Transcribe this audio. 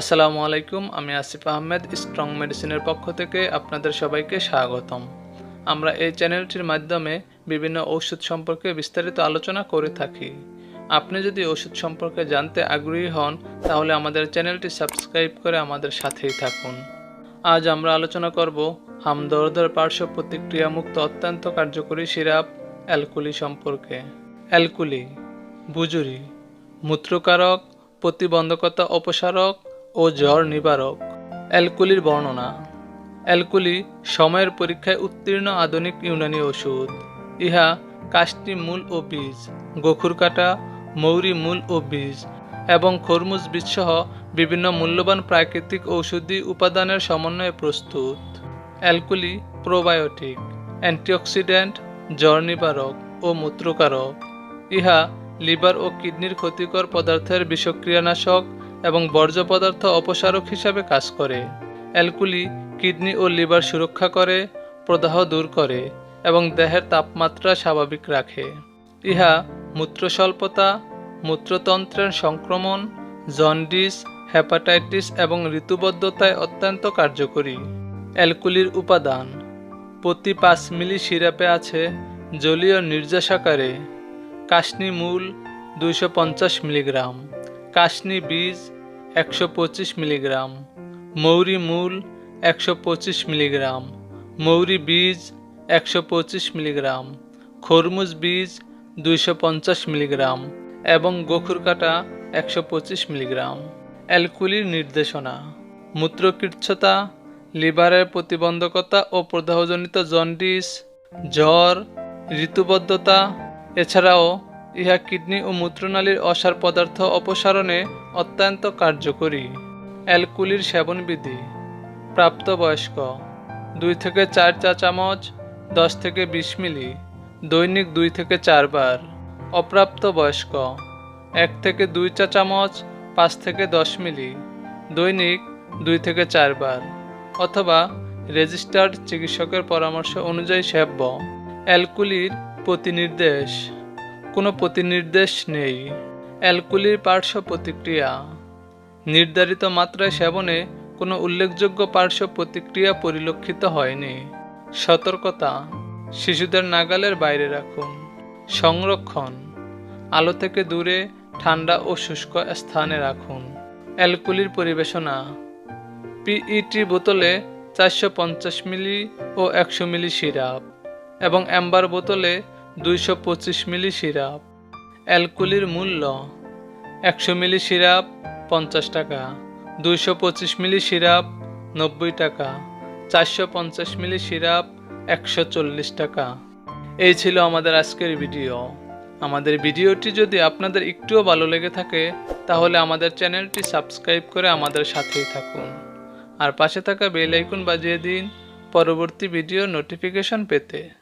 আসসালামু আলাইকুম, আমি আসিফ আহমেদ, স্ট্রং মেডিসিনের পক্ষ থেকে আপনাদের সবাইকে স্বাগতম। আমরা এই চ্যানেলটির মাধ্যমে বিভিন্ন ঔষধ সম্পর্কে বিস্তারিত আলোচনা করে থাকি। আপনি যদি ওষুধ সম্পর্কে জানতে আগ্রহী হন, তাহলে আমাদের চ্যানেলটি সাবস্ক্রাইব করে আমাদের সাথেই থাকুন। আজ আমরা আলোচনা করব হামদর্দের পার্শ্ব প্রতিক্রিয়ামুক্ত অত্যন্ত কার্যকরী সিরাপ, অ্যালকুলি সম্পর্কে। অ্যালকুলি, বুজুরি, মূত্রকারক, প্রতিবন্ধকতা অপসারক ও জ্বর নিবারক। অ্যালকুলির বর্ণনা। অ্যালকুলি সময়ের পরীক্ষায় উত্তীর্ণ আধুনিক ইউনানি ওষুধ। ইহা কাষ্টি মূল ও বীজ, গোখুর কাটা, মৌরি মূল ও বীজ এবং খরমুজ বীজসহ বিভিন্ন মূল্যবান প্রাকৃতিক ঔষধি উপাদানের সমন্বয়ে প্রস্তুত। অ্যালকুলি প্রোবায়োটিক, অ্যান্টিঅক্সিডেন্ট, জ্বর নিবারক ও মূত্রকারক। ইহা লিভার ও কিডনির ক্ষতিকর পদার্থের বিষক্রিয়ানাশক এবং বর্জ্য পদার্থ অপসারক হিসাবে কাজ করে। অ্যালকুলি কিডনি ও লিভার সুরক্ষা করে, প্রদাহ দূর করে এবং দেহের তাপমাত্রা স্বাভাবিক রাখে। ইহা মূত্রস্বল্পতা, মূত্রতন্ত্রের সংক্রমণ, জন্ডিস, হেপাটাইটিস এবং ঋতুবদ্ধতায় অত্যন্ত কার্যকরী। অ্যালকুলির উপাদান। প্রতি পাঁচ মিলি সিরাপে আছে জলীয় নির্যাসাকারে কাশনি মূল দুইশো পঞ্চাশ মিলিগ্রাম। কাশনি বীজ একশো পঁচিশ মিলিগ্রাম, মৌরি মূল একশো পঁচিশ মিলিগ্রাম, মৌরি বীজ একশো পঁচিশ মিলিগ্রাম, খরমুজ বীজ দুইশো পঞ্চাশ মিলিগ্রাম এবং গোখুর কাটা একশো পঁচিশ মিলিগ্রাম। অ্যালকুলির নির্দেশনা মূত্রকীর্ছতা লিভারের প্রতিবন্ধকতা ও প্রদাহজনিত জন্ডিস, জ্বর, ঋতুবদ্ধতা, এছাড়াও ইহা কিডনি ও মূত্রনালীর অসার পদার্থ অপসারণে অত্যন্ত কার্যকরী। অ্যালকুলির সেবনবিধি। প্রাপ্তবয়স্ক। দুই থেকে চার চা চামচ, দশ থেকে বিশ মিলি। দৈনিক দুই থেকে চারবার অপ্রাপ্ত বয়স্ক এক থেকে দুই চা চামচ, পাঁচ থেকে দশ মিলি। দৈনিক দুই থেকে চারবার অথবা রেজিস্টার্ড চিকিৎসকের পরামর্শ অনুযায়ী সেব্য। অ্যালকুলির প্রতিনির্দেশ। কোনো প্রতিনির্দেশ নেই। অ্যালকুলির পার্শ্ব প্রতিক্রিয়া। নির্ধারিত মাত্রায় সেবনে কোনো উল্লেখযোগ্য পার্শ্ব প্রতিক্রিয়া পরিলক্ষিত হয়নি। সতর্কতা। শিশুদের নাগালের বাইরে রাখুন। সংরক্ষণ। আলো থেকে দূরে, ঠান্ডা ও শুষ্ক স্থানে রাখুন। অ্যালকুলির পরিবেশনা। পিইটি বোতলে চারশো পঞ্চাশ মিলি ও একশো মিলি সিরাপ এবং অ্যাম্বার বোতলে দুইশো পঁচিশ মিলি সিরাপ। অ্যালকুলির মূল্য একশো মিলি সিরাপ, পঞ্চাশ টাকা। দুইশো পঁচিশ মিলি সিরাপ, নব্বই টাকা। চারশো পঞ্চাশ মিলি সিরাপ, একশো চল্লিশ টাকা। এই ছিল আমাদের আজকের ভিডিও। আমাদের ভিডিওটি যদি আপনাদের একটুও ভালো লেগে থাকে, তাহলে আমাদের চ্যানেলটি সাবস্ক্রাইব করে আমাদের সাথেই থাকুন। আর পাশে থাকা বেল আইকন বাজিয়ে দিন পরবর্তী ভিডিও নোটিফিকেশন পেতে।